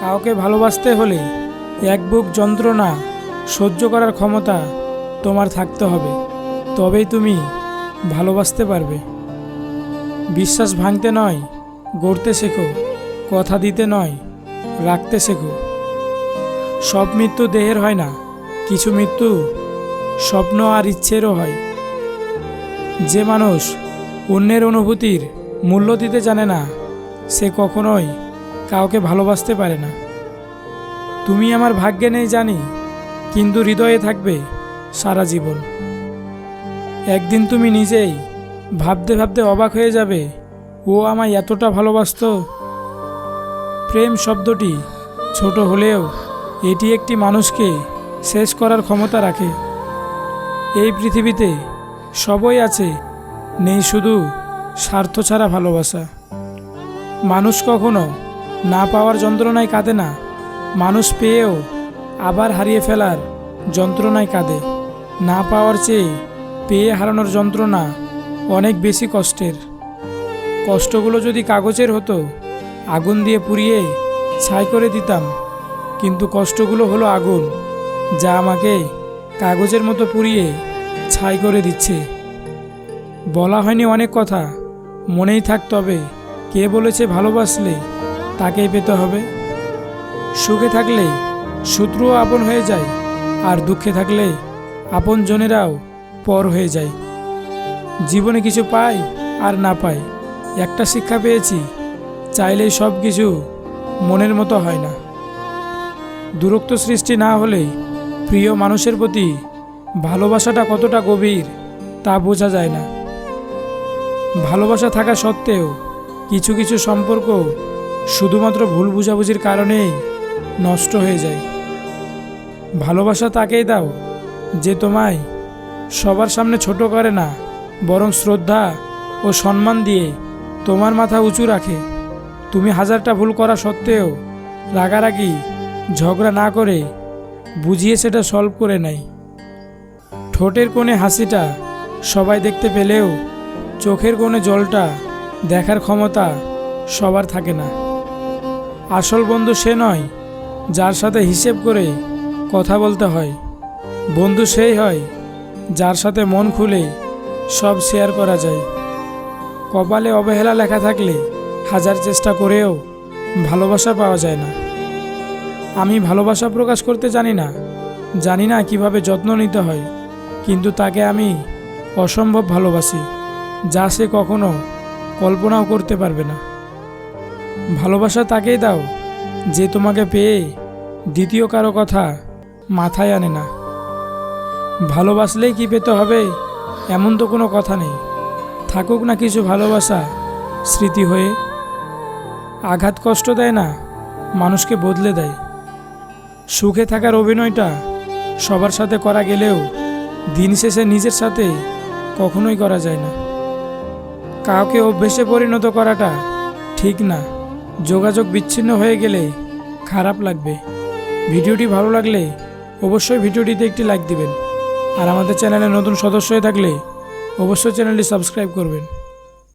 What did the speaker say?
কাউকে ভালোবাসতে হলে এক বুক যন্ত্রণা সহ্য করার ক্ষমতা তোমার থাকতে হবে। তবেই তুমি ভালোবাসতে পারবে। বিশ্বাস ভাঙতে নয়, গড়তে শেখো। কথা দিতে নয়, রাখতে শেখো। সব মৃত্যু দেহের হয় না, কিছু মৃত্যু স্বপ্ন আর ইচ্ছেরও হয়। যে মানুষ অন্যের অনুভূতির মূল্য দিতে জানে না সে কখনোই কাউকে ভালোবাসতে পারে না। তুমি আমার ভাগ্যে নেই জানি, কিন্তু হৃদয়ে থাকবে সারা জীবন। একদিন তুমি নিজেই ভাবতে ভাবতে অবাক হয়ে যাবে, ও আমায় এতটা ভালোবাসতো। প্রেম শব্দটি ছোট হলেও এটি একটি মানুষকে শেষ করার ক্ষমতা রাখে। এই পৃথিবীতে সবই আছে নেই শুধু স্বার্থ ছাড়া ভালোবাসা। মানুষ কখনো না পাওয়ার যন্ত্রণায় কাঁদে না। মানুষ পেয়েও আবার হারিয়ে ফেলার যন্ত্রণায় কাঁদে। না পাওয়ার চেয়ে পেয়ে হারানোর যন্ত্রণা অনেক বেশি কষ্টের। কষ্টগুলো যদি কাগজের হতো, আগুন দিয়ে পুড়িয়ে ছাই করে দিতাম। কিন্তু কষ্টগুলো হলো আগুন, যা আমাকে কাগজের মতো পুড়িয়ে ছাই করে দিচ্ছে। বলা হয়নি অনেক কথা, মনেই থাক তবে কে বলেছে ভালোবাসলে, তাকেই পেতে হবে। সুখে থাকলে শত্রুও আপন হয়ে যায়, আর দুঃখে থাকলে আপন জনেরাও পর হয়ে যায়। জীবনে কিছু পাই আর না পাই, একটা শিক্ষা পেয়েছি, চাইলেই সব কিছু মনের মতো হয় না। দূরত্ব সৃষ্টি না হলে প্রিয় মানুষের প্রতি ভালোবাসাটা কতটা গভীর তা বোঝা যায় না। ভালোবাসা থাকা সত্ত্বেও কিছু কিছু সম্পর্ক শুধুমাত্র ভুল বুঝাবুঝির কারণেই নষ্ট হয়ে যায়। ভালোবাসা তাকেই দাও যে তোমায় সবার সামনে ছোট করে না, বরং শ্রদ্ধা ও সম্মান দিয়ে তোমার মাথা উঁচু রাখে। তুমি হাজারটা ভুল করা সত্ত্বেও রাগারাগি, ঝগড়া না করে বুঝিয়ে সেটা সলভ করে নেয়। ঠোঁটের কোণে হাসিটা সবাই দেখতে পেলেও চোখের কোণে জলটা দেখার ক্ষমতা সবার থাকে না। আসল বন্ধু সে নয়, যার সাথে হিসেব করে কথা বলতে হয়। বন্ধু সেই হয়, যার সাথে মন খুলে সব শেয়ার করা যায়। কপালে অবহেলা লেখা থাকলে হাজার চেষ্টা করেও ভালোবাসা পাওয়া যায় না। আমি ভালোবাসা প্রকাশ করতে জানি না জানি না কীভাবে যত্ন নিতে হয়, কিন্তু তাকে আমি অসম্ভব ভালোবাসি, যা সে কখনো কল্পনাও করতে পারবে না। ভালোবাসা তাকেই দাও, যে তোমাকে পেয়ে দ্বিতীয় কারও কথা মাথায় আনে না। ভালোবাসলেই কি পেতে হবে, এমন তো কোনো কথা নেই। থাকুক না কিছু ভালোবাসা স্মৃতি হয়ে। আঘাত কষ্ট দেয় না, মানুষকে বদলে দেয়। সুখে থাকার অভিনয়টা সবার সাথে করা গেলেও দিন শেষে নিজের সাথে কখনোই করা যায় না। কাউকে অভ্যেসে পরিণত করাটা ঠিক না। যোগাযোগ বিচ্ছিন্ন হয়ে গেলে খারাপ লাগবে। ভিডিওটি ভালো লাগলে অবশ্যই ভিডিওটিতে একটি লাইক দিবেন। আর আমাদের চ্যানেলে নতুন সদস্য হয়ে থাকলে অবশ্যই চ্যানেলটি সাবস্ক্রাইব করবেন।